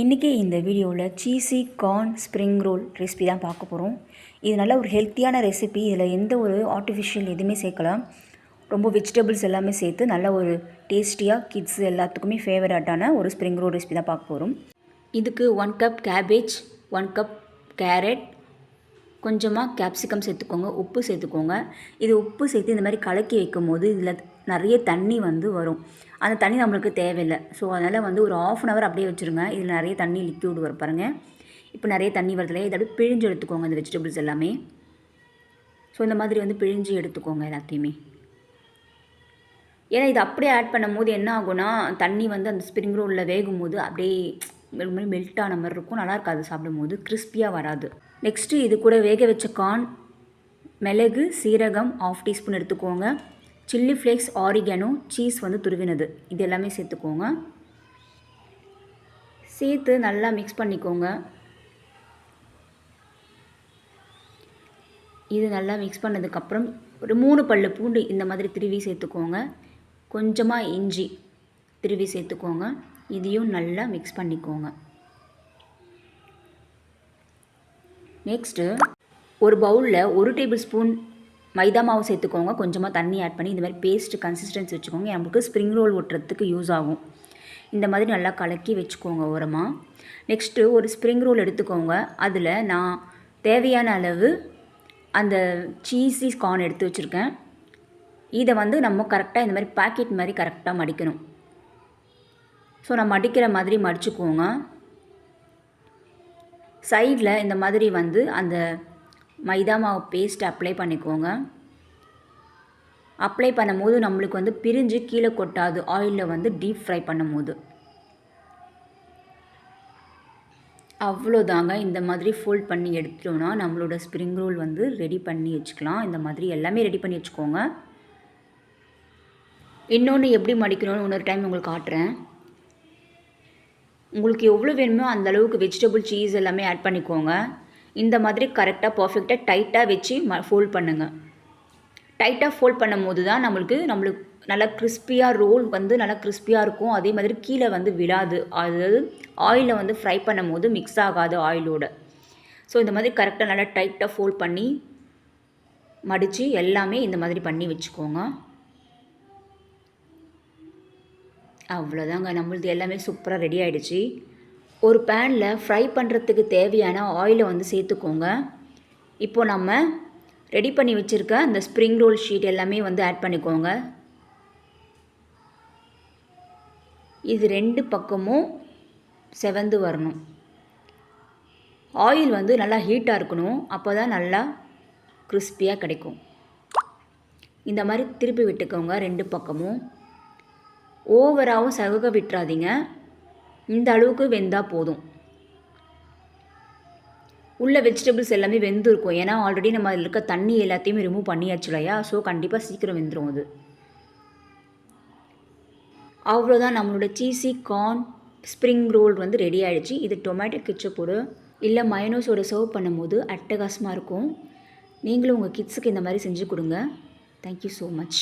இன்றைக்கி இந்த வீடியோவில் cheesy corn spring roll recipe தான் பார்க்க போகிறோம். இது நல்ல ஒரு ஹெல்த்தியான ரெசிபி. இதில் எந்த ஒரு ஆர்டிஃபிஷியல் எதுவுமே சேர்க்கலாம். ரொம்ப வெஜிடபிள்ஸ் எல்லாமே சேர்த்து நல்ல ஒரு டேஸ்டியாக கிட்ஸ் எல்லாத்துக்குமே ஃபேவரட்டான ஒரு ஸ்ப்ரிங் ரோல் ரெசிபி தான் பார்க்க போகிறோம். இதுக்கு one cup cabbage one cup carrot கொஞ்சமாக கேப்சிகம் சேர்த்துக்கோங்க உப்பு சேர்த்துக்கோங்க. இது உப்பு சேர்த்து இந்த மாதிரி கலக்கி வைக்கும் போது இதில் நிறைய தண்ணி வந்து வரும். அந்த தண்ணி நம்மளுக்கு தேவையில்லை. ஸோ அதனால் வந்து ஒரு ஆஃப் அன் ஹவர் அப்படியே வச்சுருங்க. இதில் நிறைய தண்ணி லிக்யூட் வரும் பாருங்கள் இப்போ நிறைய தண்ணி வரதுல இதை அப்படியே பிழிஞ்சு எடுத்துக்கோங்க இந்த வெஜிடபிள்ஸ் எல்லாமே. ஸோ இந்த மாதிரி வந்து பிழிஞ்சு எடுத்துக்கோங்க எல்லாத்தையுமே. ஏன்னா இது அப்படியே ஆட் பண்ணும் போது என்ன ஆகும்னா தண்ணி வந்து அந்த ஸ்ப்ரிங் ரோலில் வேகும் போது அப்படியே மாதிரி மெல்ட் ஆன மாதிரி இருக்கும். நல்லா இருக்காது சாப்பிடும் போது கிறிஸ்பியாக வராது. நெக்ஸ்ட்டு இது கூட வேக வச்ச கார்ன் மிளகு சீரகம் ஆஃப் டீஸ்பூன் எடுத்துக்கோங்க. சில்லி ஃப்ளேக்ஸ் ஆரிகனோ சீஸ் வந்து துருவினது. இது எல்லாமே சேர்த்துக்கோங்க. சேர்த்து நல்லா மிக்ஸ் பண்ணிக்கோங்க. இது நல்லா மிக்ஸ் பண்ணதுக்கப்புறம் ஒரு மூணு பல்லு பூண்டு இந்த மாதிரி திருவி சேர்த்துக்கோங்க. கொஞ்சமாக இஞ்சி திருவி சேர்த்துக்கோங்க. இதையும் நல்லா மிக்ஸ் பண்ணிக்கோங்க. நெக்ஸ்ட்டு ஒரு பவுலில் ஒரு டேபிள் ஸ்பூன் மைதா மாவு சேர்த்துக்கோங்க. கொஞ்சமாக தண்ணி ஆட் பண்ணி இந்த மாதிரி பேஸ்ட் கன்சிஸ்டன்சி வச்சுக்கோங்க. நமக்கு ஸ்ப்ரிங் ரோல் ஒட்டுறதுக்கு யூஸ் ஆகும். இந்த மாதிரி நல்லா கலக்கி வச்சுக்கோங்க ஓரமாக நெக்ஸ்ட்டு ஒரு ஸ்ப்ரிங் ரோல் எடுத்துக்கோங்க. அதில் நான் தேவையான அளவு அந்த சீஸி கார்ன் எடுத்து வச்சுருக்கேன். இதை வந்து நம்ம கரெக்டாக இந்த மாதிரி பேக்கெட் மாதிரி கரெக்டாக மடிக்கணும். ஸோ நான் மடிக்கிற மாதிரி மடிச்சுக்கோங்க. சைடில் இந்த மாதிரி வந்து அந்த மைதா மாவு பேஸ்ட் அப்ளை பண்ணிக்கோங்க. அப்ளை பண்ணும்போது நம்மளுக்கு வந்து பிரிஞ்சு கீழே கொட்டாது. ஆயிலில் வந்து டீப் ஃப்ரை பண்ணும்போது. அவ்வளோதாங்க. இந்த மாதிரி ஃபோல்ட் பண்ணி எடுத்துட்டோன்னா நம்மளோட ஸ்ப்ரிங் ரோல் வந்து ரெடி பண்ணி வச்சுக்கலாம். இந்த மாதிரி எல்லாமே ரெடி பண்ணி வச்சுக்கோங்க. இன்னொன்று எப்படி மடிக்கணும்னு இன்னொரு டைம் உங்களுக்கு காட்டுறேன். உங்களுக்கு எவ்வளோ வேணுமோ அந்த அளவுக்கு வெஜிடபிள் சீஸ் எல்லாமே ஆட் பண்ணிக்கோங்க. இந்த மாதிரி கரெக்டாக பர்ஃபெக்டாக டைட்டாக வச்சு ம ஃபோல்ட் பண்ணுங்கள் டைட்டாக ஃபோல்ட் பண்ணும் போது தான் நம்மளுக்கு நம்மளுக்கு நல்லா கிறிஸ்பியாக ரோல் வந்து நல்லா கிறிஸ்பியாக இருக்கும். அதே மாதிரி கீழே வந்து விழாது. அதாவது ஆயிலில் வந்து ஃப்ரை பண்ணும் போது மிக்ஸ் ஆகாது ஆயிலோட ஸோ இந்த மாதிரி கரெக்டாக நல்லா டைட்டாக ஃபோல்ட் பண்ணி மடித்து எல்லாமே இந்த மாதிரி பண்ணி வச்சுக்கோங்க. அவ்வளோதாங்க. நம்மளது எல்லாமே சூப்பராக ரெடி ஆகிடுச்சு ஒரு பேனில் ஃப்ரை பண்ணுறதுக்கு தேவையான ஆயிலை வந்து சேர்த்துக்கோங்க. இப்போது நம்ம ரெடி பண்ணி வச்சுருக்க அந்த ஸ்ப்ரிங் ரோல் ஷீட் எல்லாமே வந்து ஆட் பண்ணிக்கோங்க. இது ரெண்டு பக்கமும் செவந்து வரணும். ஆயில் வந்து நல்லா ஹீட்டாக இருக்கணும். அப்போ தான் நல்லா கிறிஸ்பியாக கிடைக்கும். இந்த மாதிரி திருப்பி விட்டுக்கோங்க ரெண்டு பக்கமும். ஓவராகவும் சகுக விட்டுறாதீங்க. இந்த அளவுக்கு வெந்தால் போதும். உள்ள வெஜிடபிள்ஸ் எல்லாமே வெந்திருக்கும். ஏன்னா ஆல்ரெடி நம்ம அதில் இருக்க தண்ணி எல்லாத்தையுமே ரிமூவ் பண்ணியாச்சு இல்லையா? ஸோ கண்டிப்பாக சீக்கிரம் வெந்துடும் அது. அவ்வளோதான் நம்மளோட சீசி கார்ன் ஸ்ப்ரிங் ரோல் வந்து ரெடி ஆகிடுச்சு இது டொமேட்டோ கிச்சப்போடு இல்லை மயனோஸோட சர்வ் பண்ணும்போது அட்டகாசமாக இருக்கும். நீங்களும் உங்கள் கிட்ஸுக்கு இந்த மாதிரி செஞ்சு கொடுங்க. Thank you so much